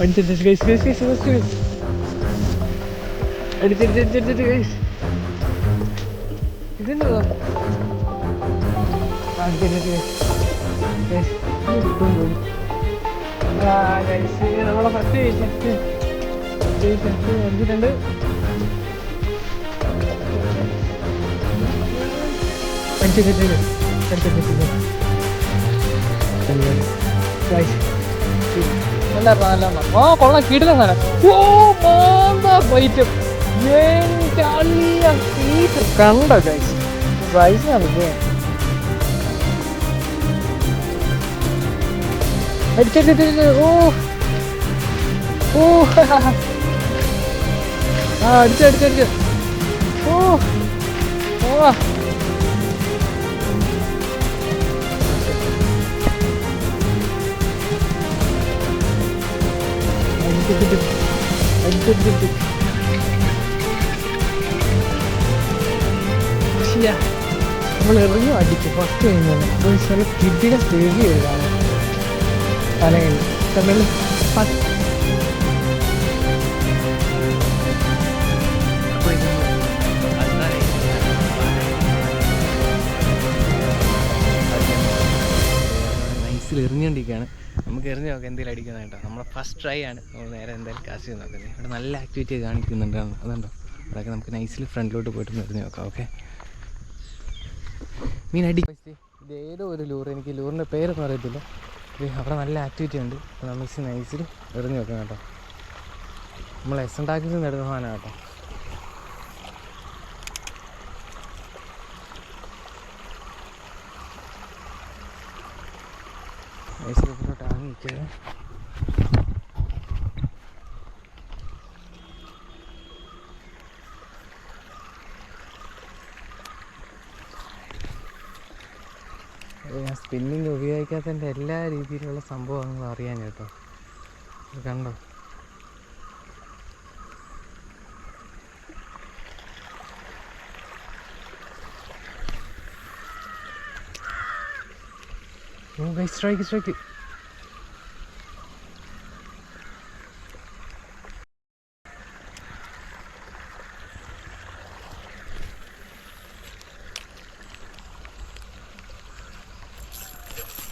അടിച്ചടിച്ച് guys guys guys guys guys അടിച്ചടിച്ചടിച്ചടിച്ചിട്ട് guys ഇതെന്താ? അടിച്ചടിച്ച് guys ആ ഗൈസ് നമ്മളെ ഫസ്റ്റ് ഗൈസ് ഗൈസ് അടിച്ചിട്ടുണ്ട്. അടിച്ചടിച്ചിട്ട് അടിച്ചടിച്ചിട്ട് ഗൈസ് നല്ല നല്ല ആ കൊള്ളാം. കിടിലം സാധനം. ഓ മാന്താ വൈറ്റ് കണ്ടോ ഗൈസ് ആണ് അടിച്ചടിച്ചിട്ട് ഓ. ഓ. ആ അടിച്ചടിച്ചടിച്ച് ഓ. ഓ നമ്മൾ എറിഞ്ഞു അടിച്ചു ഫസ്റ്റ് കഴിഞ്ഞാൽ കിട്ടിയ സ്റ്റേജ് ചെയ്താണ് തലയിൽ. കഴിഞ്ഞു നമുക്ക് എറിഞ്ഞ് നോക്കാം എന്തെങ്കിലും അടിക്കുന്ന നമ്മുടെ ഫസ്റ്റ് ട്രൈ ആണ്. നമ്മൾ നേരെ എന്തായാലും കാശ് നോക്കുന്നത് ഇവിടെ നല്ല ആക്ടിവിറ്റി കാണിക്കുന്നുണ്ട്. അതുണ്ടോ? അതൊക്കെ നമുക്ക് നൈസിൽ ഫ്രണ്ടിലോട്ട് പോയിട്ട് എറിഞ്ഞ് നോക്കാം. ഓക്കെ മീൻ അടി. ഇത് ഏതോ ഒരു ലൂർ എനിക്ക് ലൂറിന്റെ പേരൊന്നും അറിയത്തില്ല. അവിടെ നല്ല ആക്ടിവിറ്റി ഉണ്ട്. നമ്മൾ നൈസിൽ എറിഞ്ഞ് നോക്കാം കേട്ടോ. നമ്മൾ എസ് ഉണ്ടാക്കിൽ നിന്ന് എടുക്കുന്ന സാധനം കേട്ടോ. ഞാൻ സ്പിന്നിങ് ഉപയോഗിക്കാത്തതിന്റെ എല്ലാ രീതിയിലുള്ള സംഭവങ്ങളും അറിയാൻ കേട്ടോ. കണ്ടോ? ഓ guy strike strike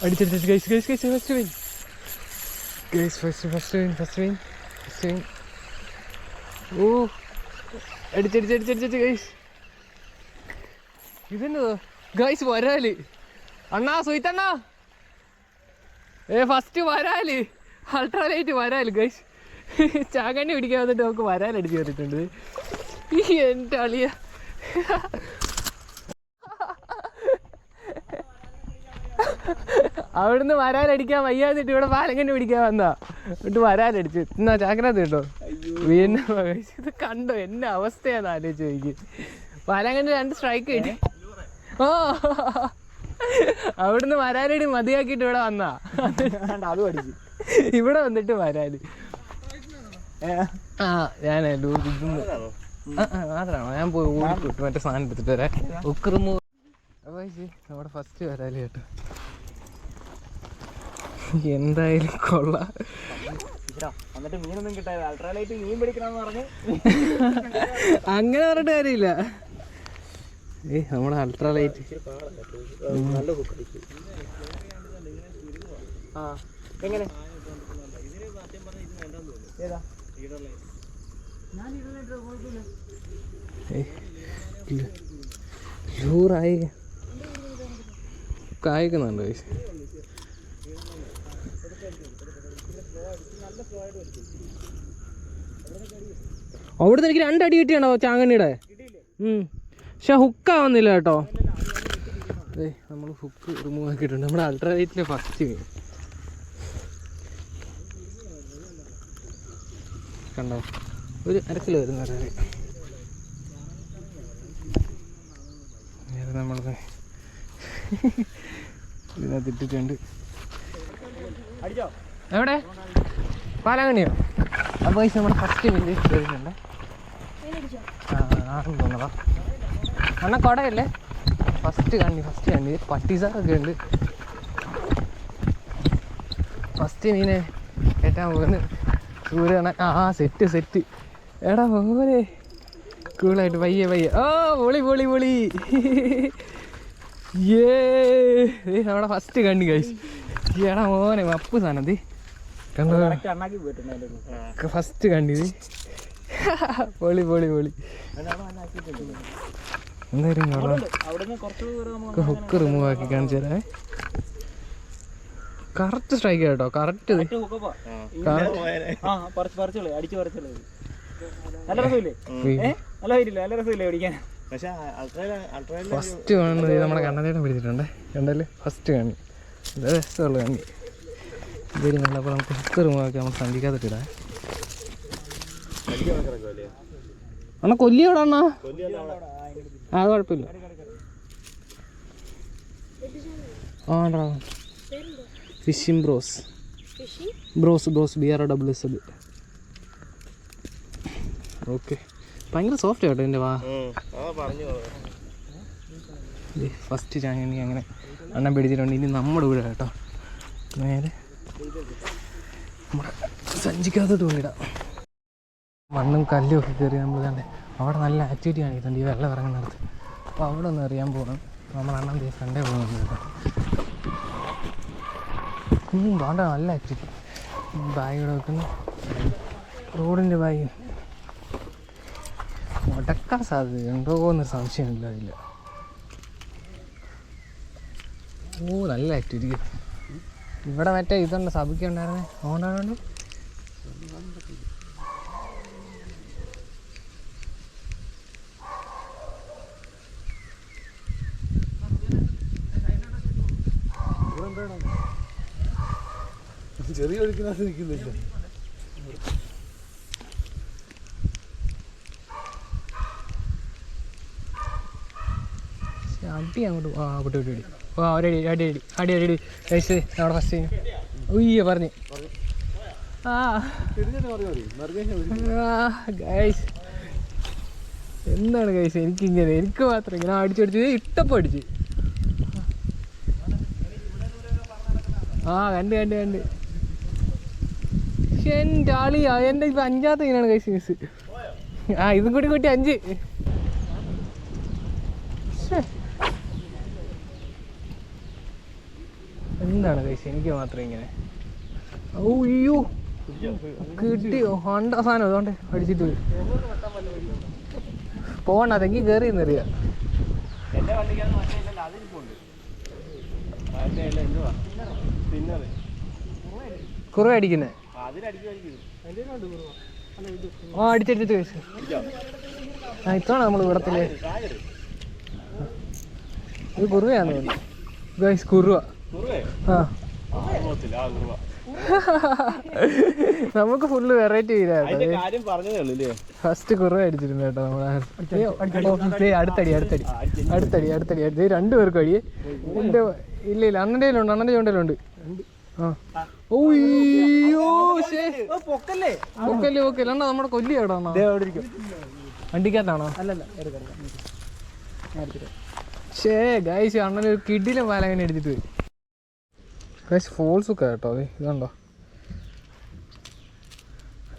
അടിച്ചടിച്ച് guys guys guys first win guys first first win first win first win oh അടിച്ചടിച്ചടിച്ചടിച്ച് guys ഇതെന്നതോ ഗൈസ് വരാൽ. അണ്ണാ സുയിത്തണ്ണാ ഏ ഫസ്റ്റ് വരാൽ. അൾട്രാലൈറ്റ് വരാൽ ഗൈസ് ചാകണ്ണി പിടിക്കാൻ വന്നിട്ട് നമുക്ക് വരാലടിച്ച് കയറിയിട്ടുണ്ട്. ഈ എന്റെ അളിയ. അവിടുന്ന് വരാലടിക്കാൻ വയ്യാതിട്ട് ഇവിടെ പാലങ്ങനെ പിടിക്കാൻ വന്നാ എന്നിട്ട് വരാനടിച്ച്. എന്നാ ചാക്കനകത്ത് കേട്ടോ. വീണ്ടും ഇത് കണ്ടോ? എന്നെ അവസ്ഥയാന്ന് ആലോചിച്ച് എനിക്ക് പാലങ്ങനെ രണ്ട് സ്ട്രൈക്ക് കിട്ടി. ഓ അവിടുന്ന് വരാലടി മതിയാക്കിയിട്ട് ഇവിടെ വന്നാ. അത് പഠിച്ചു. ഇവിടെ വന്നിട്ട് വരാൽ ആ ഞാൻ മാത്രമാണോ ഞാൻ പോയി ഓടിക്കിട്ടു മറ്റേ സാധനം എടുത്തിട്ട് വരാം ഉക്കറുമൂ നമ്മുടെ ഫസ്റ്റ് വരാൽ കേട്ടോ. എന്തായാലും കൊള്ളാം. അങ്ങനെ പറഞ്ഞിട്ട് കാര്യമില്ല. ഏ നമ്മുടെ അൾട്രാ ലൈറ്റ് എങ്ങനെ? ലൂറായി. കായ്ക്കുന്നുണ്ട്. അവിടുന്ന് എനിക്ക് രണ്ടടി കിട്ടിയാണോ ചാങ്ങണിയുടെ? പക്ഷെ ഹുക്കാവുന്നില്ല കേട്ടോ. നമ്മൾ ഹുക്ക് റിമൂവ് ആക്കിയിട്ടുണ്ട്. നമ്മുടെ അൾട്രാ ലൈറ്റിലെ ഫസ്റ്റ് കണ്ടോ? ഒരു അരക്കിലോ വരുന്ന ഒരാൾ നേരെ നമ്മൾ ഇതിനകത്ത് ഇട്ടിട്ടുണ്ട് അടിച്ചോ എവിടെ? പാലാങ്കണ്ണിയോ അപ്പോൾ പൈസ നമ്മുടെ ഫസ്റ്റ് മിനിറ്റ് കയറിയിട്ടുണ്ട് ആ ആണെന്ന് തോന്നടാ അണ്ണ കൊടയല്ലേ? ഫസ്റ്റ് കണ്ണി ഫസ്റ്റ് കണ്ണി പട്ടിസാറൊക്കെ ഉണ്ട്. ഫസ്റ്റ് മീനെ ഏറ്റാൻ പോകുന്നത് സൂര്യണ ആ സെറ്റ് സെറ്റ് എടാ മോനെ. കൂളായിട്ട് പയ്യെ പയ്യെ. ഓ പൊളി പൊളി പൊളി ഏ നമ്മുടെ ഫസ്റ്റ് കണ്ണി കഴിച്ചു എടാ മോനെ മപ്പ് സാധനം കണ്ടോ? ഫസ്റ്റ് കണ്ടിത്. പൊളി പൊളി പൊളി. എന്തായാലും ഹുക്ക് റിമൂവ് ആക്കി കാണിച്ചു തരാം. കറക്റ്റ് സ്ട്രൈക്ക് കേട്ടോ കറക്റ്റ് ഇത്. ഹുക്കപ്പാ ആ. പറിച്ച് പറിച്ചോളൂ അടിച്ച് പറിച്ചോളൂ നല്ല രസമില്ലേ? ഏ നല്ല വരില്ല നല്ല രസമില്ലേ പിടിക്കാൻ? പക്ഷെ അൾട്രയിൽ ഫസ്റ്റ് കാണുന്നത് ഇത് നമ്മുടെ കണ്ണനേട്ടം പിടിച്ചിട്ടുണ്ട്. കണ്ടല്ലേ? ഫസ്റ്റ് കാണി. ഇത് രസമുള്ള കണ്ണി ഇതൊരു നല്ലപ്പോൾ നമുക്ക് ഹുക്ക് റിമൂവ് ആക്കി നമ്മൾ അണ്ണ കൊല്ലി കൊല്ലിയോടാ അണ്ണ? ആ അത് കുഴപ്പമില്ല. ആടാ fishing bros bros bros B R W S okay ഭയങ്കര സോഫ്റ്റ് കേട്ടോ എന്റെ വാ. പറഞ്ഞു ഫസ്റ്റ് എനിക്ക് അങ്ങനെ. അണ്ണൻ പിടിച്ചിട്ടുണ്ട്. ഇനി നമ്മുടെ വീട് കേട്ടോ. നേരെ നമ്മുടെ സഞ്ചിക്കകത്തോട്ട് കൊണ്ടിടാം മണ്ണും കല്ലും ഒക്കെ കയറി നമ്മൾ കണ്ടേ അവിടെ നല്ല ആക്ടിവിറ്റി കാണിക്കുന്നുണ്ട് ഈ വെള്ളം ഇറങ്ങുന്നിടത്ത് അപ്പോൾ അവിടെ ഒന്ന് എറിയാൻ പോകണം നമ്മൾ അണ്ണൻ തീ ഫ്രണ്ടേ പോകുന്നത് കേട്ടോ. വേണ്ട നല്ല ആക്ടിവിറ്റി ബാഗ് ഇവിടെ വെക്കുന്നു. റോഡിന്റെ ബാഗ് മുടക്കാൻ സാധ്യതയുണ്ടോ എന്നൊരു സംശയമില്ല അതില്ല ഓ നല്ല ആക്ടിവിറ്റി ഇവിടെ മറ്റേ ഇതുണ്ട് സഭയ്ക്ക് ഉണ്ടായിരുന്നേ. അതുകൊണ്ടാണ് ചെറിയ ഒഴുക്കിനകത്ത് അടി അങ്ങോട്ട് ആ വിട്ടു വിട്ടു ഓ അടി അടി അടി അടി. അടി കഴിച്ച് നമ്മുടെ ഫസ്റ്റ് ഉയ്യ പറഞ്ഞു. ഗൈസ് എന്താണ് ഗൈസ് എനിക്കിങ്ങനെ എനിക്ക് മാത്രം ഇങ്ങനെ അടിച്ചടിച്ച് ഇട്ടപ്പോൾ അടിച്ച്. ആ കണ്ട് കണ്ട് കണ്ട്. പക്ഷെ എന്റെ ആളിയാ. എന്റെ ഇപ്പം അഞ്ചാമത്തെ ഇങ്ങനെയാണ് ഗൈസ് മിസ് ആ ഇതും കൂടി കൂട്ടി അഞ്ച്. എന്താണ് കഴിച്ചത് എനിക്ക് മാത്രം ഇങ്ങനെ. അയ്യോ കിട്ടിയോ? ഹണ്ട സാധനം അതുകൊണ്ട് അടിച്ചിട്ട് പോയി. പോകണ്ട അതെങ്കിൽ കയറി എന്നറിയാം കുറവ അടിക്കുന്നേ. ആ അടിച്ചടിച്ചിട്ട് കഴിച്ചു ആ ഇത്തവണ നമ്മൾ ഇവിടത്തിൽ ഇത് കുറുവയാന്ന് തോന്നുന്നു. ഗൈസ് കുറുവ. നമുക്ക് ഫുള്ള് വെറൈറ്റി ഫസ്റ്റ് കുറവ് അടിച്ചിരുന്നു കേട്ടോ നമ്മളെ. അടുത്തടി അടുത്തടി. അടുത്തടി അടുത്തടി അടുത്തടി. രണ്ടു പേർക്കും അടിയേ എന്റെ ഇല്ല ഇല്ല അണ്ണന്റെ കയ്യിലുണ്ട് അണ്ണന്റെ ചുണ്ടലുണ്ട് പൊക്കല്ലേ? അണ്ണാ നമ്മുടെ കൊല്ലി എവിടെ വണ്ടിക്കകത്താണോ? ഷേ ഗൈസ് അണ്ണൻ ഒരു കിഡിലെ പാലങ്ങനെ എടുത്തിട്ട് പോയി. ഗൈസ് ഫോൾസ് ഒക്കെ കേട്ടോ. അതെ ഇതുണ്ടോ?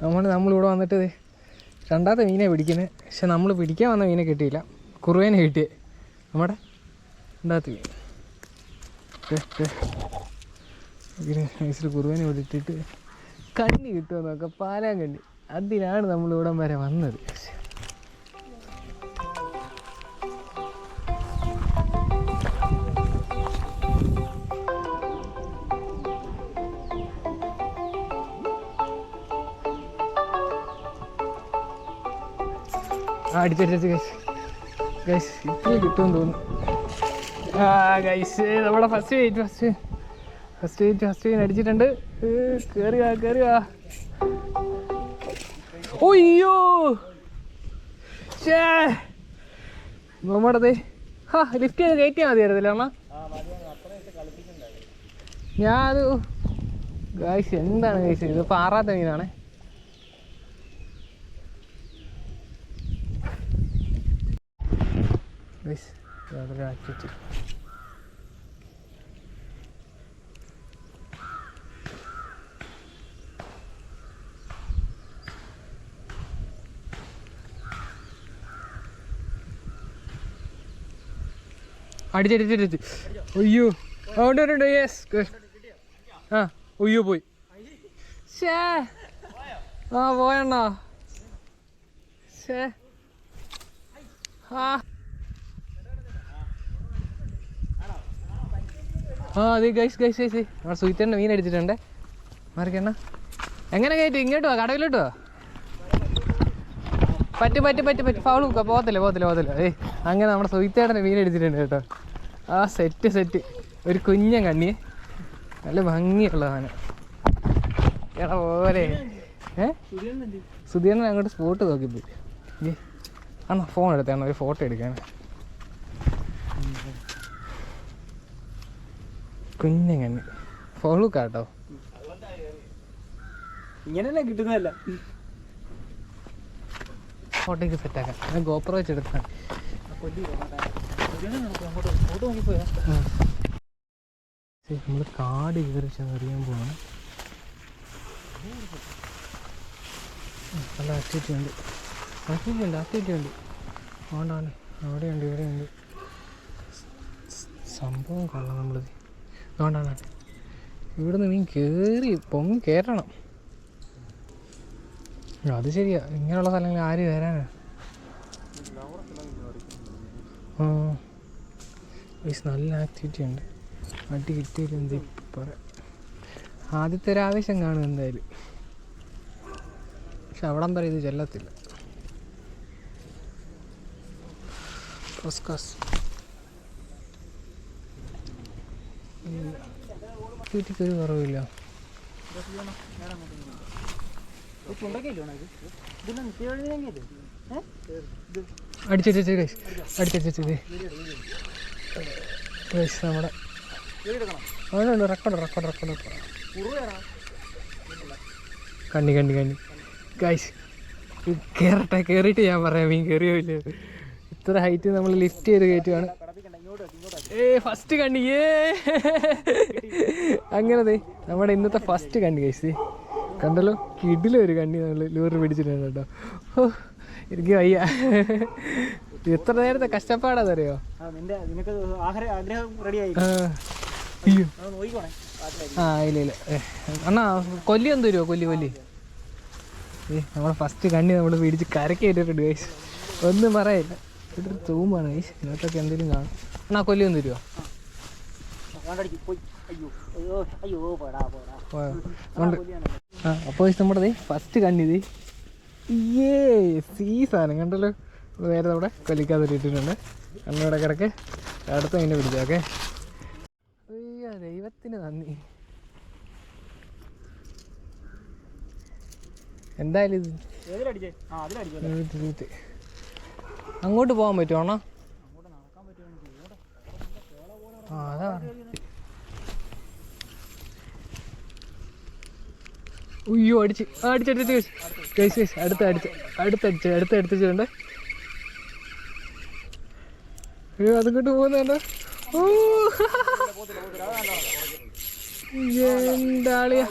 നമ്മൾ നമ്മളിവിടെ വന്നിട്ട് രണ്ടാമത്തെ മീനെ പിടിക്കുന്നത് പക്ഷെ നമ്മൾ പിടിക്കാൻ വന്ന മീനെ കിട്ടിയില്ല. കുറുവേനെ കിട്ടിയേ. നമ്മുടെ രണ്ടാമത്തെ മീൻ. ഇങ്ങനെ കുറുവേനെ ഇവിടെ കണ്ണി കിട്ടുമെന്നൊക്കെ നോക്കാം പാലാൻ കണ്ണി അതിനാണ് നമ്മളിവിടം വരെ വന്നത്. അടിച്ചടിച്ചു ഗൈസ് ഗൈസ് ഇപ്പോൾ കിട്ടുമെന്ന് തോന്നുന്നു. ആ ഗൈസ് നമ്മുടെ first wait first first wait first vein അടിച്ചിട്ടുണ്ട്. കയറി വാ കയറി വാ ഒയ്യോ ഷേ നമ്മുടെ ഹാ ലിഫ്റ്റ് ചെയ്ത് കയറ്റിയാൽ മതിയായിരുന്നില്ല അമ്മ? ഞാനത് ഗൈസ് എന്താണ് ഗൈസ് ഇത് പാറാത്ത മീനാണേ. ഗൈസ് അവിടെ ആക്കിച്ചു അടിച്ചടിച്ചടിച്ച് ഒയ്യോ ഉണ്ട് ഉണ്ട് യെസ് ആ ഒയ്യോ പോയി. ഷേ ആ പോയണ്ണാ. ഷേ ആ. ആ അതെ ഗൈസ് ഗൈസ് ഗൈസ് നമ്മുടെ സുഹിത്തേണ്ട മീൻ അടിച്ചിട്ടുണ്ട് മാറിക്കണ്ണ എങ്ങനെ കയറ്റി? ഇങ്ങോട്ട് വാ കടവിലോട്ട് വാ. പറ്റും പറ്റും പറ്റും പറ്റും. ഫൗൾ നോക്കുക പോകത്തില്ല പോകത്തില്ല പോകത്തില്ല. ഏയ് അങ്ങനെ നമ്മുടെ സുഹിത്തേടനെ മീൻ അടിച്ചിട്ടുണ്ട് കേട്ടോ. ആ സെറ്റ് സെറ്റ് ഒരു കുഞ്ഞൻ കണ്ണിയെ നല്ല ഭംഗിയുള്ള സാധനം. എടാ പോലെ ഏ? സുധീരനെ അങ്ങോട്ട് സ്പോട്ട് നോക്കിപ്പോയി. ഏ ആണോ ഫോൺ എടുത്താണോ ഒരു ഫോട്ടോ എടുക്കാൻ കണ്ണി ഫോളോ കേട്ടോ. ഇങ്ങനെയല്ലേ കിട്ടുന്നതല്ല. ഫോട്ടോയ്ക്ക് സെറ്റാക്കാം ഞാൻ ഗോപ്രോ വെച്ചെടുത്താണ് നമ്മൾ കാട് കയറി ചെന്നറിയാൻ പോവാണ്. നല്ല ആക്ടിവിറ്റി ഉണ്ട്. ആക്ടിവിറ്റി ഉണ്ട് ആക്ടിവിറ്റി ഉണ്ട്. അതുകൊണ്ടാണ് അവിടെയുണ്ട് ഇവിടെയുണ്ട്. സംഭവം കൊള്ളാം നമ്മളിത് അതുകൊണ്ടാണ് ഇവിടുന്ന് മീൻ കയറി പൊങ്ങി കയറണം അത് ശരിയാ. ഇങ്ങനെയുള്ള സ്ഥലങ്ങളിൽ ആര് കയറാനാ നല്ല ആക്ടിവിറ്റി ഉണ്ട്. അടി കിട്ടിയില്ല എന്ത് പറയാം. ആദ്യത്തെ ഒരു ആവേശം കാണും എന്തായാലും. പക്ഷെ അവിടം ഇത് ചെല്ലത്തില്ല. ഫസ്റ്റ് ആക്ടിവിറ്റിക്ക് ഒരു കുറവില്ല അടിച്ചടിച്ചു അതുകൊണ്ട് റെക്കോർഡ് റെക്കോർഡ് റെക്കോർഡ് കണ്ണി കണ്ണി കണ്ണി. ഗൈസ് കയറട്ടെ കയറിയിട്ട് ഞാൻ പറയാം മീൻ കയറിയോ ഇല്ല ഇത്ര ഹൈറ്റ് നമ്മൾ ലിഫ്റ്റ് ചെയ്ത് കയറ്റുവാണ്. ഏ ഫസ്റ്റ് കണ്ണി ഏ. അങ്ങനെ നമ്മുടെ ഇന്നത്തെ ഫസ്റ്റ് കണ്ണി കഴിച്ചു കണ്ടല്ലോ കിടിലൊരു കണ്ണി നമ്മൾ ലൂറ് പിടിച്ചിട്ടുണ്ട് കേട്ടോ. ഓ എനിക്ക് വയ്യ. എത്ര നേരത്തെ കഷ്ടപ്പാടാന്നറിയോ? ആ അയ്യോ. ഇല്ല ഇല്ല. അണ്ണാ കൊല്ലി എന്ത് തരുമോ കൊല്ലി കൊല്ലി? ഏ നമ്മളെ ഫസ്റ്റ് കണ്ണി നമ്മൾ പിടിച്ച് കരക്കി ഇട്ടിട്ടുണ്ട് ഗൈസ് ഒന്നും പറയില്ല ഇവിടെ തൂമാണ് ഗൈസ് ഇതിനകത്തൊക്കെ എന്തെങ്കിലും കാണും. എന്നാ കൊല്ലി ഒന്ന് തരുമോ ആ അപ്പോൾ നമ്മുടെ ഫസ്റ്റ് കണ്ണിത് ഏ സീ സാധനം. കണ്ടല്ലോ? നേരെ നമ്മുടെ കൊല്ലിക്കാതെ ഇട്ടിട്ടുണ്ട്. കണ്ണിവിടെ കിടക്ക്. അടുത്ത അതിനെ പിടിച്ചോക്കെ അയ്യോ ദൈവത്തിന് നന്ദി. എന്തായാലും ഇത് ഏതിലടിച്ചേ ആ അതിലടിച്ചേ ഇത് ഇത്. അങ്ങോട്ട് പോകാൻ ആ അതാ. ഉയ്യോ അടിച്ച്. അടിച്ചടിച്ച് കേസ് കേസ് അടുത്ത് അടിച്ച്. അടുത്തടിച്ച് അടുത്ത് അടിച്ചിട്ടുണ്ട് അയ്യോ അതുകൊണ്ട് പോകുന്നുണ്ട് ഓ. എന്താളിയാ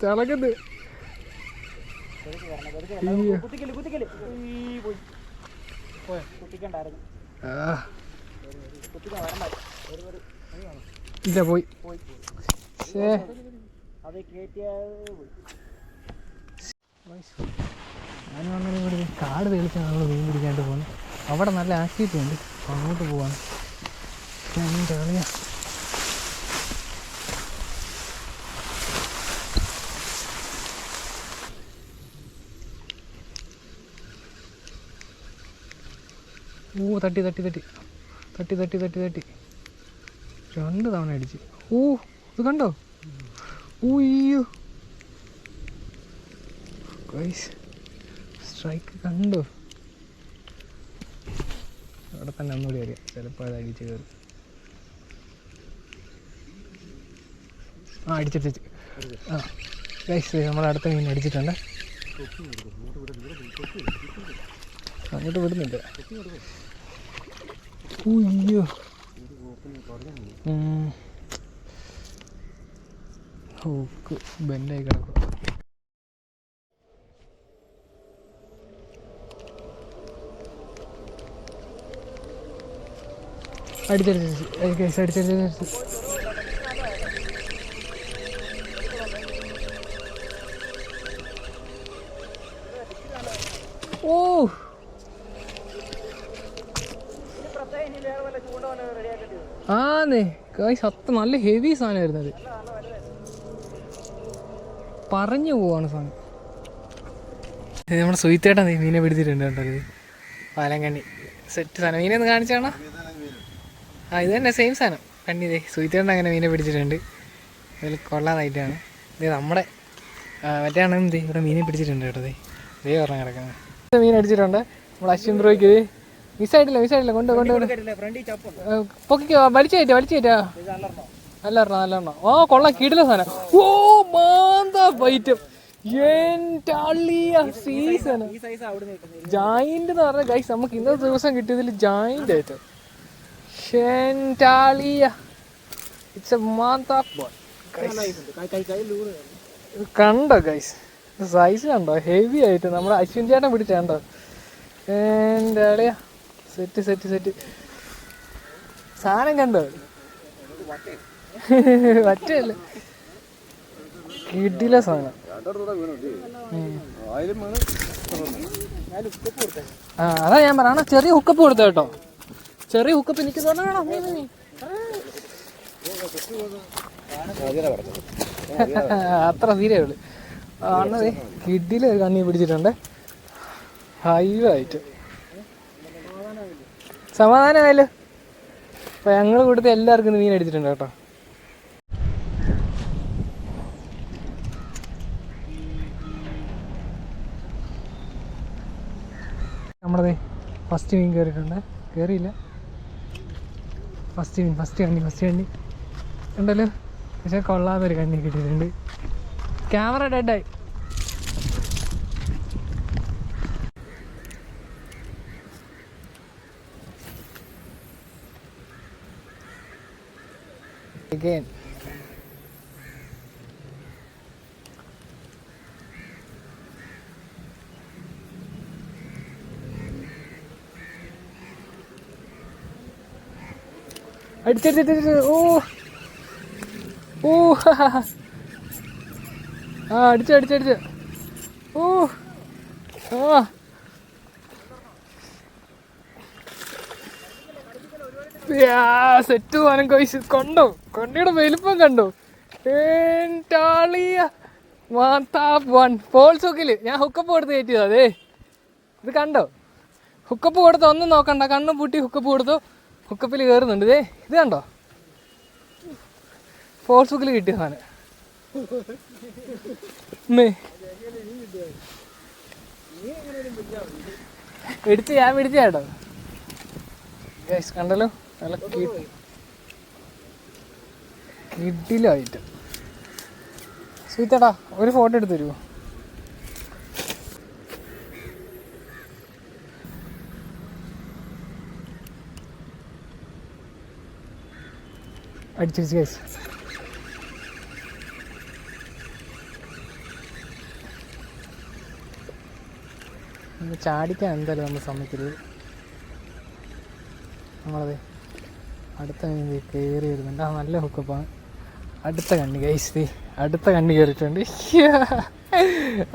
തിളക്കുന്നത് ഇല്ല പോയി. ഞാനും അങ്ങനെ ഇവിടെ കാട് തെളിച്ചാണ് നമ്മൾ മീൻ പിടിക്കാണ്ട് പോകുന്നത് അവിടെ നല്ല ആക്ടിവിറ്റി ഉണ്ട്. അങ്ങോട്ട് പോവാണ്. ഞാൻ കളിയാ ഓ തട്ടി തട്ടി തട്ടി. തട്ടി തട്ടി തട്ടി തട്ടി. രണ്ട് തവണ അടിച്ച് ഓ ഇത് കണ്ടോ? ഊയ്യോ ഗൈസ് സ്ട്രൈക്ക് കണ്ടോ? അവിടെ തന്നെ ഒന്നുകൂടി അറിയാം. ചിലപ്പോൾ അത് അടിച്ച് കയറും. ആ അടിച്ചിട്ട് ആ. ഗൈസ് നമ്മൾ അടുത്ത മീൻ അടിച്ചിട്ടുണ്ട്. അങ്ങോട്ട് വിടുന്നില്ല ഉയ്യോ. ഹൂക്ക് ബെൻഡായി കിടക്കും അടിച്ചടിച്ച് അടിച്ചടിച്ച് ഓ ആന്നേ കായ് അത്ര നല്ല ഹെവി സാധനമായിരുന്നു അത്. പറഞ്ഞു പോവാണ് സാധനം. നമ്മുടെ സുയിത്തേട്ടാ നീ മീനെ പിടിച്ചിട്ടുണ്ട് കേട്ടോ ഇത്? പാലങ്കണ്ണി. സെറ്റ് സാധനം. മീനെ ഒന്ന് കാണിച്ചാണോ ആ ഇത് തന്നെ സെയിം സാധനം. കണ്ണി ഇതേ സുയിത്തേട്ടൻ അങ്ങനെ മീനെ പിടിച്ചിട്ടുണ്ട്. അതിൽ കൊള്ളാതായിട്ടാണ്. ഇത് നമ്മുടെ മറ്റേ ദേ ഇവിടെ മീനെ പിടിച്ചിട്ടുണ്ട് കേട്ടോ ഇതേ ഇതേ പറഞ്ഞ കിടക്കുന്നത്. മീൻ അടിച്ചിട്ടുണ്ട്. നമ്മുടെ അശ്വിൻ ബ്രോയ്ക്ക് ഇത് മിസ്സായിട്ടില്ല മിസ്സായിട്ടില്ല കൊണ്ട് കൊണ്ട് കൊണ്ട്. പൊക്കിക്കോ വലിച്ചു കയറ്റാ വലിച്ചു കയറ്റാ. നല്ല എണ്ണ നല്ല എണ്ണ ഓ കൊള്ളാം കീടില്ല സാധനം. ഓ മാന്ത വൈറ്റം സീസൺ ഈ സൈസ് അവിടെ എന്ന് പറഞ്ഞ ഗൈസ് നമുക്ക് ഇന്നത്തെ ദിവസം കിട്ടിയതിൽ ജോയിന്റ് ആയിട്ട്. ഇറ്റ്സ് എ മാന്ത കണ്ടോ ഗൈസ് സൈസ് കണ്ടോ? ഹെവി ആയിട്ട്. നമ്മുടെ അശ്വിൻ ചേട്ടൻ പിടിച്ച കണ്ടോ? ഷെന്റാളിയ സെറ്റ് സെറ്റ് സെറ്റ്. സാധനം കണ്ടോ? വറ്റല്ല കിടില സാധനം. ആ അതാ ഞാൻ പറയണ ചെറിയ ഹുക്കപ്പ് കൊടുത്ത കേട്ടോ. ചെറിയ ഹുക്കപ്പ് എനിക്ക്. അത്ര തീരെ ഉള്ളു. ആണത് കിഡിലെ കണ്ണി പിടിച്ചിട്ടുണ്ട്. ഹൈവായിട്ട് സമാധാനമായല്ലോ അപ്പൊ ഞങ്ങൾ കൊടുത്ത് എല്ലാവർക്കും മീൻ അടിച്ചിട്ടുണ്ട് കേട്ടോ. നമ്മുടെ ഫസ്റ്റ് മീൻ കയറിയിട്ടുണ്ട് കയറിയില്ല ഫസ്റ്റ് മീൻ ഫസ്റ്റ് കണ്ണി ഫസ്റ്റ് കണ്ണി. ഉണ്ടല്ലോ പക്ഷെ കൊള്ളാത്തൊരു കണ്ണി കിട്ടിയിട്ടുണ്ട്. Camera ഡെഡായി Again. അടിച്ചടിച്ചിട്ട് ഓ ഓ ആ അടിച്ചു അടിച്ചടിച്ച് ഓ ആ സെറ്റ് സാധനം കഴിച്ച് കൊണ്ടോ? കൊണ്ടിയുടെ വലിപ്പം കണ്ടോ? ഏണ്ടാളിയ വൺ സുഖിൽ ഞാൻ ഹുക്കപ്പ് കൊടുത്ത് കയറ്റിയതാ അതെ ഇത് കണ്ടോ? ഹുക്കപ്പ് കൊടുത്ത് ഒന്നും നോക്കണ്ട. കണ്ണും പൂട്ടി ഹുക്കപ്പ് കൊടുത്തു. ഹുക്കപ്പിൽ കയറുന്നുണ്ട് ഇതേ ഇത് കണ്ടോ? ഫോൾസ് ബുക്കിൽ കിട്ടിയ സാധനം. എടുത്ത് ഞാൻ പിടിച്ച കേട്ടോ ഗൈസ് കണ്ടല്ലോ? നല്ല കിഡിലായിട്ട്. സ്വീറ്റടാ ഒരു ഫോട്ടോ എടുത്തു തരുമോ അടിച്ചിരിച്ച് കഴിച്ചു ചാടിക്കാൻ എന്തായാലും നമ്മൾ സമ്മതിക്കരുത്. നമ്മളതെ അടുത്ത കണ്ണി കയറി വരുന്നുണ്ട് ആ നല്ല ഹുക്കപ്പാണ് അടുത്ത കണ്ണി കൈസ്തി അടുത്ത കണ്ണി കയറിയിട്ടുണ്ട്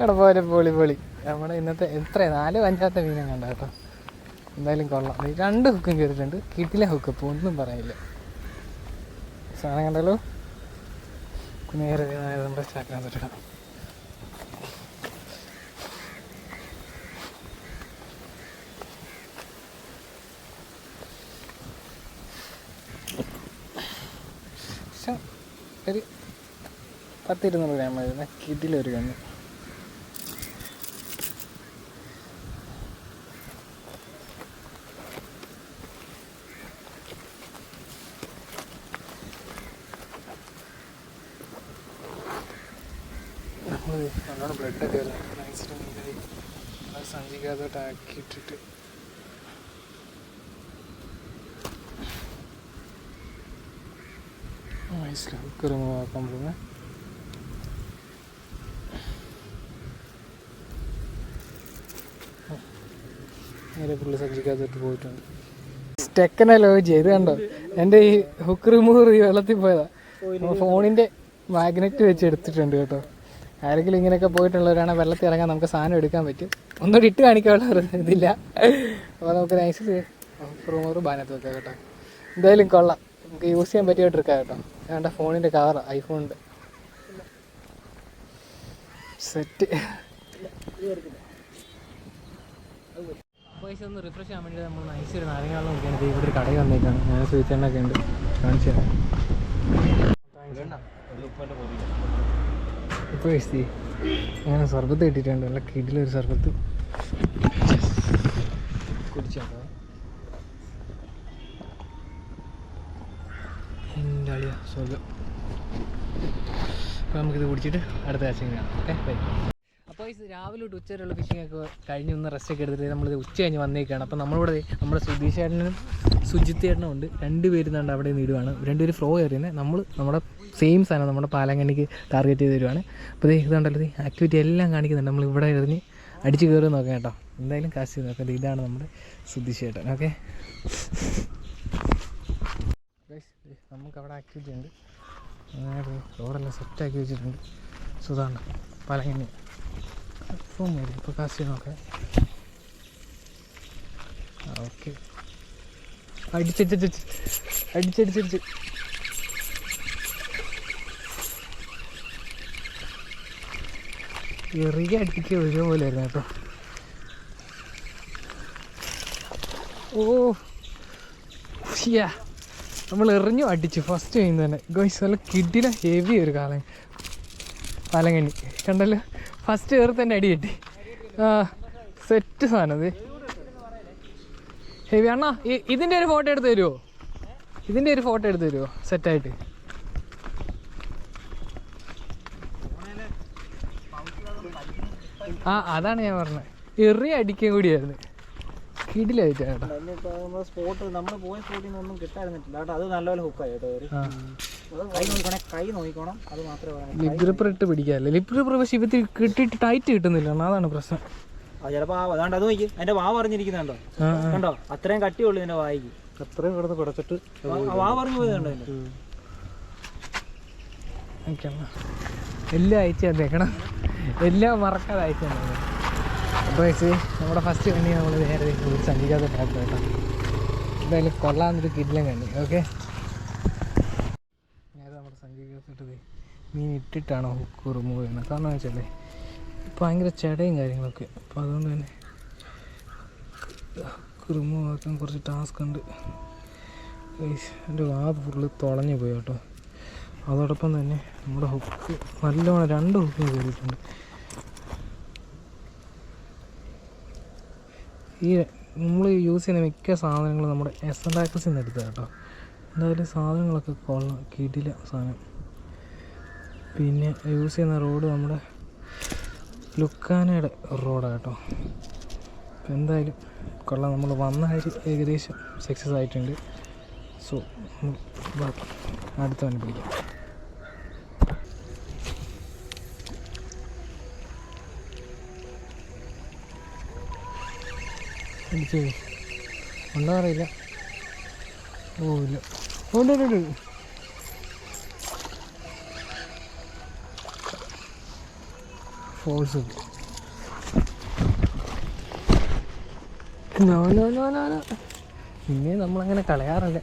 എടാ പോലെ പൊളി പൊളി. നമ്മുടെ ഇന്നത്തെ എത്ര? നാല് അഞ്ചാമത്തെ മീനും കണ്ട കേട്ടോ. എന്തായാലും കൊള്ളാം. രണ്ട് ഹുക്കും കയറിയിട്ടുണ്ട് കിട്ടിലെ ഹുക്കപ്പ് ഒന്നും പറയില്ല. സാധനം കണ്ടല്ലോ? നേരെ നമ്മുടെ സ്റ്റാക്കിനകത്തിടാം പക്ഷെ ഒരു പത്തിരുന്നൂറ് ഗ്രാം വരുന്ന കിതിലൊരു കണ്ണ് നമ്മൾ നല്ലോണം ബ്ലഡൊക്കെ സഞ്ചിക്കകത്തോട്ട് ആക്കിയിട്ടിട്ട് ഹുക്ക് റിമൂവ് ആക്കാൻ പോകുന്നത് നേരെ പുള്ളി സഞ്ചിക്കകത്തോട്ട് പോയിട്ടുണ്ട്. ടെക്കനെ ലോഞ്ച് ചെയ്ത് കണ്ടോ? എന്റെ ഈ ഹുക്ക് റിമൂവർ ഈ വെള്ളത്തിൽ പോയതാ. ഫോണിന്റെ മാഗ്നറ്റ് വെച്ച് എടുത്തിട്ടുണ്ട് കേട്ടോ. ആരെങ്കിലും ഇങ്ങനെയൊക്കെ പോയിട്ടുള്ളവരാണ് വെള്ളത്തിൽ ഇറങ്ങാൻ നമുക്ക് സാധനം എടുക്കാൻ പറ്റും. ഒന്നും ഇട്ട് കാണിക്കാനുള്ള ഇതില്ല. അപ്പോൾ നമുക്ക് നൈസ് റിമൂവർ ബാനത്ത് വെക്കാം കേട്ടോ. എന്തായാലും കൊള്ളാം. നമുക്ക് യൂസ് ചെയ്യാൻ പറ്റിയിട്ട് എടുക്കാം കേട്ടോ. വേണ്ട ഫോണിന്റെ ഐഫോൺ ഉണ്ട്. സെറ്റ് പൈസ ഒന്ന് റിഫ്രഷ് ചെയ്യാൻ വേണ്ടി നമ്മൾ നൈസ് ഒരു നാരങ്ങാളം നോക്കിയാണ് ഇവിടെ ഒരു കടയിൽ വന്നേക്കാണ്. ഞാൻ സ്വീച്ചെണ്ണൊക്കെ ഉണ്ട് കാണിച്ചു തരാം. ഇപ്പോൾ അങ്ങനെ സർബത്ത് കിട്ടിയിട്ടുണ്ട്. നല്ല കിടിലൊരു സർബത്ത്. കുടിച്ചോ എന്റെ അളിയ അപ്പോൾ നമുക്കിത് കുടിച്ചിട്ട് അടുത്ത ആഴ്ച കാണാം. Okay bye. അപ്പോൾ ഈ രാവിലെ തൊട്ട് ഉച്ചവരെയുള്ള ഫിഷിംഗ് ഒക്കെ കഴിഞ്ഞ് ഒന്ന് റെസ്റ്റ് ഒക്കെ എടുത്തിട്ട് നമ്മൾ ഉച്ച കഴിഞ്ഞ് വന്നേക്കാണ്. അപ്പോൾ നമ്മളിവിടെ നമ്മുടെ സുധീഷ് ചേട്ടനും സുജിത്ത് ചേട്ടനും ഉണ്ട്. രണ്ടുപേരും പേരും അവിടെ നിന്ന് ഇടുവാണ്. രണ്ടുപേരും ഫ്ലോ കയറിയുന്നത് നമ്മൾ നമ്മുടെ സെയിം സാധനം നമ്മുടെ പാലങ്കണ്ണിക്ക് ടാർഗറ്റ് ചെയ്ത് തരുവാണ്. അപ്പോൾ ഇതുണ്ടല്ലോ ആക്ടിവിറ്റി എല്ലാം കാണിക്കുന്നുണ്ട്. നമ്മൾ ഇവിടെ എറിഞ്ഞ് അടിച്ച് കയറി നോക്കാം കേട്ടോ. എന്തായാലും കാശ് നോക്കാം ഇതാണ് നമ്മുടെ സുധീഷ് ചേട്ടൻ. ഓക്കെ. നമുക്ക് അവിടെ ആക്ടിവിറ്റി ഉണ്ട്. റോഡെല്ലാം സെറ്റാക്കി വെച്ചിട്ടുണ്ട്. സുധാണ് പലങ്ങനെ ഫോം വരും ഇപ്പോൾ കാശ് ഓക്കെ അടിച്ചടിച്ചടിച്ച് അടിച്ചടിച്ചടിച്ച്. എറിയ അടിക്കുക ഒരേപോലെ ആയിരുന്നു കേട്ടോ. ഓ ഷിയാ നമ്മൾ എറിഞ്ഞു അടിച്ചു. ഫസ്റ്റ് ചെയ്യുന്നത് തന്നെ. ഗോയ്സ് നല്ല കിഡില ഹെവി ഒരു കാലം. പാലങ്കണ്ണി കണ്ടല്ലോ? ഫസ്റ്റ് കയറി തന്നെ അടി കിട്ടി. സെറ്റ് സാധനം അത്. ഹെവി അണ്ണാ ഇതിന്റെ ഒരു ഫോട്ടോ എടുത്ത് തരുമോ ഇതിന്റെ ഒരു ഫോട്ടോ എടുത്ത് തരുമോ സെറ്റായിട്ട് ആ അതാണ് ഞാൻ പറഞ്ഞത്. എറി അടിക്കാൻ കൂടിയായിരുന്നു. കിടിലായിട്ട് ചേട്ടാ. സ്പോട്ട് നമ്മൾ പോയ സ്പോട്ടിൽ നിന്നൊന്നും കിട്ടായിരുന്നില്ല കേട്ടോ. അത് നല്ലപോലെ ഹുക്കായി കേട്ടോ കൈ നോക്കണേ കൈ നോക്കണം അത് മാത്രമേ ഇട്ട് പക്ഷെ ഇവത്തിൽ കിട്ടിയിട്ട് ടൈറ്റ് കിട്ടുന്നില്ല അതാണ് പ്രശ്നം. ആ ചിലപ്പോ അതാണ്ട് അത് നോക്കി. അതിന്റെ വാ പറഞ്ഞിരിക്കുന്നുണ്ടോ കണ്ടോ? അത്രയും കട്ടിയുള്ളൂ ഇതിന്റെ വായിക്ക്. അത്രയും കിടന്ന് കുടച്ചിട്ട് വാ പറഞ്ഞു പോയതുണ്ടോ എല്ലാം അയച്ചു തന്നേക്കണം. എല്ലാം മറക്കാതെ അയച്ചു തന്നെ അപ്പോൾ ചേച്ചി നമ്മുടെ ഫസ്റ്റ് കണ്ണി നമ്മൾ നേരെ സംഗീത പാട്ട് കേട്ടോ എന്തായാലും കൊള്ളാന്നൊരു കിഡിലും കണ്ണി ഓക്കെ നേരെ നമ്മുടെ സഞ്ചിക്കാത്തിട്ടത് മീൻ ഇട്ടിട്ടാണോ ഹുക്ക് റിമൂവ് ചെയ്യുന്നത്? കാരണം വെച്ചല്ലേ ഭയങ്കര ചെടയും കാര്യങ്ങളൊക്കെ. അപ്പോൾ അതുകൊണ്ട് തന്നെ ഹുക്ക് റിമൂവ് ആക്കാൻ കുറച്ച് ടാസ്ക് ഉണ്ട്. എന്റെ വാ ഫുള്ള് തുളഞ്ഞു പോയി കേട്ടോ. അതോടൊപ്പം തന്നെ നമ്മുടെ ഹുക്ക് നല്ലോണം രണ്ട് ഹുക്കും കയറിയിട്ടുണ്ട്. ഈ നമ്മൾ യൂസ് ചെയ്യുന്ന മിക്ക സാധനങ്ങളും നമ്മുടെ എസ് എൻ ആക്സിൽ നിന്ന് എടുത്തത് കേട്ടോ. എന്തായാലും സാധനങ്ങളൊക്കെ കൊള്ള. കിടില സാധനം. പിന്നെ യൂസ് ചെയ്യുന്ന റോഡ് നമ്മുടെ ലുക്കാനയുടെ റോഡാണ് കേട്ടോ. അപ്പം എന്തായാലും കൊള്ളാം. നമ്മൾ വന്ന കാര്യം ഏകദേശം സക്സസ് ആയിട്ടുണ്ട്. സോ അടുത്ത വണ്ടി അടിച്ചേ ഉണ്ടോ അറിയില്ല. ഓ ഇല്ല. ഉണ്ട് ഉണ്ട് ഉണ്ട് ഫോൾസ് പിന്നെ നമ്മളങ്ങനെ കളയാറില്ല.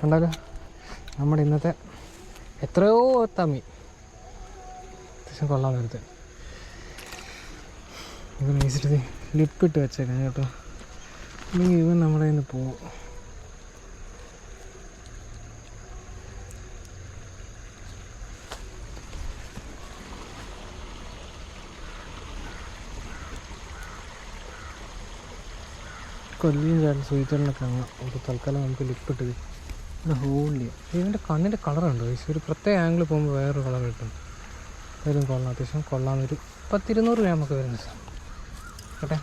കണ്ടല്ലോ നമ്മുടെ ഇന്നത്തെ എത്രയോ തമ്മി. അത്യാവശ്യം കൊള്ളാൻ നേരത്തെ ഇത് നയിച്ചിട്ട് ലിപ്പിട്ട് വെച്ചേക്കാം കേട്ടോ. അല്ലെങ്കിൽ ഇവൻ നമ്മുടെ കയ്യിൽ നിന്ന് പോവും. കൊല്ലിയും ചേട്ടൻ സൂചിച്ചറിനൊക്കെ കാണാം അപ്പോൾ തൽക്കാലം നമുക്ക് ലിപ്പിട്ട് ഇവിടെ ഹോൾഡ് ചെയ്യാം. ഇവന്റെ കണ്ണിന്റെ കളറുണ്ടോ ഒരു പ്രത്യേക ആംഗിൾ പോകുമ്പോൾ വേറൊരു കളർ കിട്ടും. അതിലും കൊള്ളാം. അത്യാവശ്യം കൊള്ളാമെന്നൊരു പത്തിരുന്നൂറ് രൂപ നമുക്ക് വരുന്നത് കേട്ടെ?